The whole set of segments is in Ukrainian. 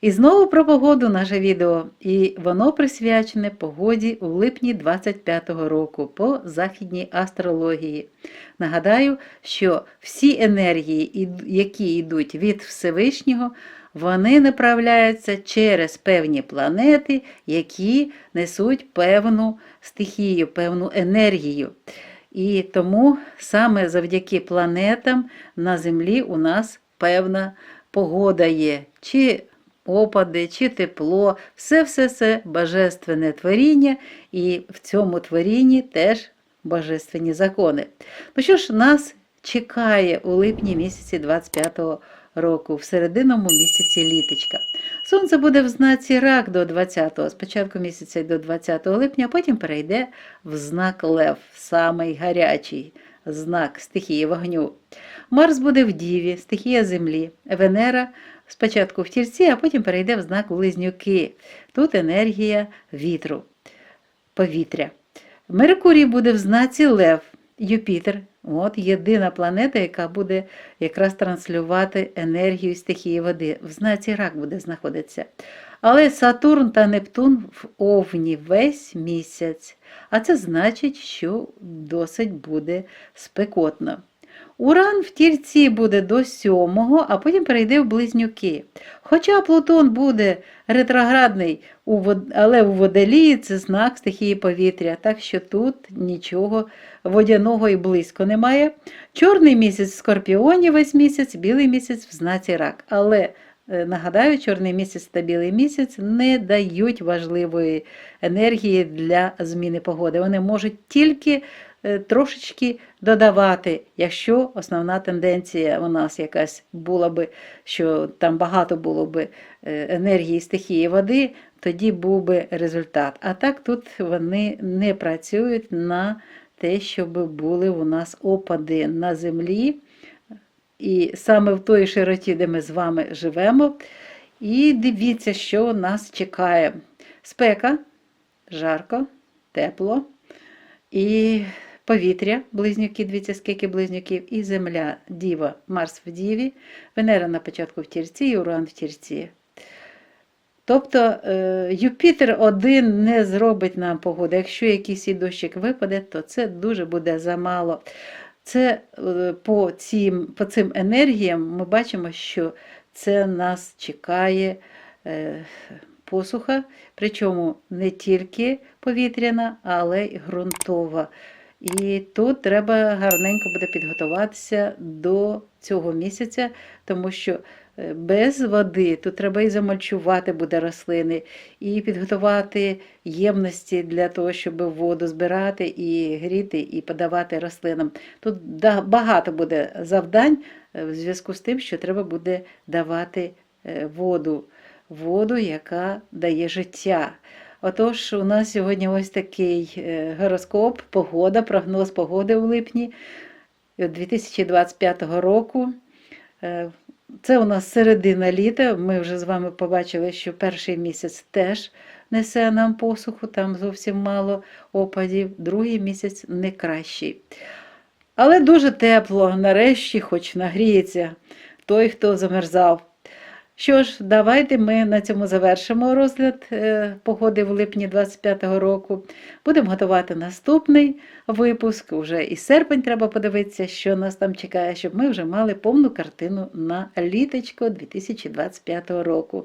І знову про погоду наше відео, і воно присвячене погоді у липні 25-го року по західній астрології. Нагадаю, що всі енергії, які йдуть від Всевишнього, вони направляються через певні планети, які несуть певну стихію, певну енергію. І тому саме завдяки планетам на Землі у нас певна погода є. Чи опади, чи тепло, все-все-все божественне творіння, і в цьому творінні теж божественні закони. Ну що ж, нас чекає у липні місяці 25-го року, в серединному місяці літочка. Сонце буде в знаці рак до 20-го, спочатку місяця до 20 липня, а потім перейде в знак Лев, самий гарячий знак стихії вогню. Марс буде в Діві, стихія Землі, Венера спочатку в тільці, а потім перейде в знак Близнюки. Тут енергія вітру, повітря. Меркурій буде в знаці Лев, Юпітер. От єдина планета, яка буде якраз транслювати енергію стихії води. В знаці рак буде знаходитися. Але Сатурн та Нептун в Овні весь місяць. А це значить, що досить буде спекотно. Уран в тільці буде до сьомого, а потім перейде в близнюки. Хоча Плутон буде ретроградний, але у водолії це знак стихії повітря, так що тут нічого водяного і близько немає. Чорний місяць в скорпіоні весь місяць, білий місяць в знаці рак. Але нагадаю, чорний місяць та білий місяць не дають важливої енергії для зміни погоди. Вони можуть тільки е, трошечки додавати, якщо основна тенденція у нас якась була би, що там багато було би е, енергії стихії води, тоді був би результат. А так тут вони не працюють на те, щоб були у нас опади на землі. І саме в той широті, де ми з вами живемо. І дивіться, що нас чекає. Спека, жарко, тепло. І повітря, близнюки, дивіться, скільки близнюків, і земля, діва, Марс в Діві, Венера на початку в тірці і Уран в тірці. Тобто е, Юпітер один не зробить нам погоду. Якщо якийсь і дощик випаде, то це дуже буде замало. Це е, по цим, по цим енергіям ми бачимо, що це нас чекає е, посуха, причому не тільки повітряна, але й ґрунтова. І тут треба гарненько буде підготуватися до цього місяця, тому що е, без води тут треба і замульчувати буде рослини, і підготувати ємності для того, щоб воду збирати і гріти, і подавати рослинам. Тут багато буде завдань е, в зв'язку з тим, що треба буде давати е, воду, воду, яка дає життя. Отож, у нас сьогодні ось такий е, гороскоп, погода, прогноз погоди у липні 2025 року. Е, Це у нас середина літа. Ми вже з вами побачили, що перший місяць теж несе нам посуху, там зовсім мало опадів, другий місяць не кращий. Але дуже тепло, нарешті, хоч нагріється той, хто замерзав. Що ж, давайте ми на цьому завершимо розгляд е, погоди в липні 25-го року. Будемо готувати наступний випуск. Уже і серпень треба подивитися, що нас там чекає, щоб ми вже мали повну картину на літочко 2025 року.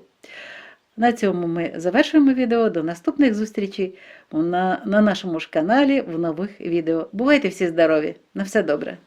На цьому ми завершуємо відео. До наступних зустрічей на, на нашому ж каналі в нових відео. Бувайте всі здорові! На все добре!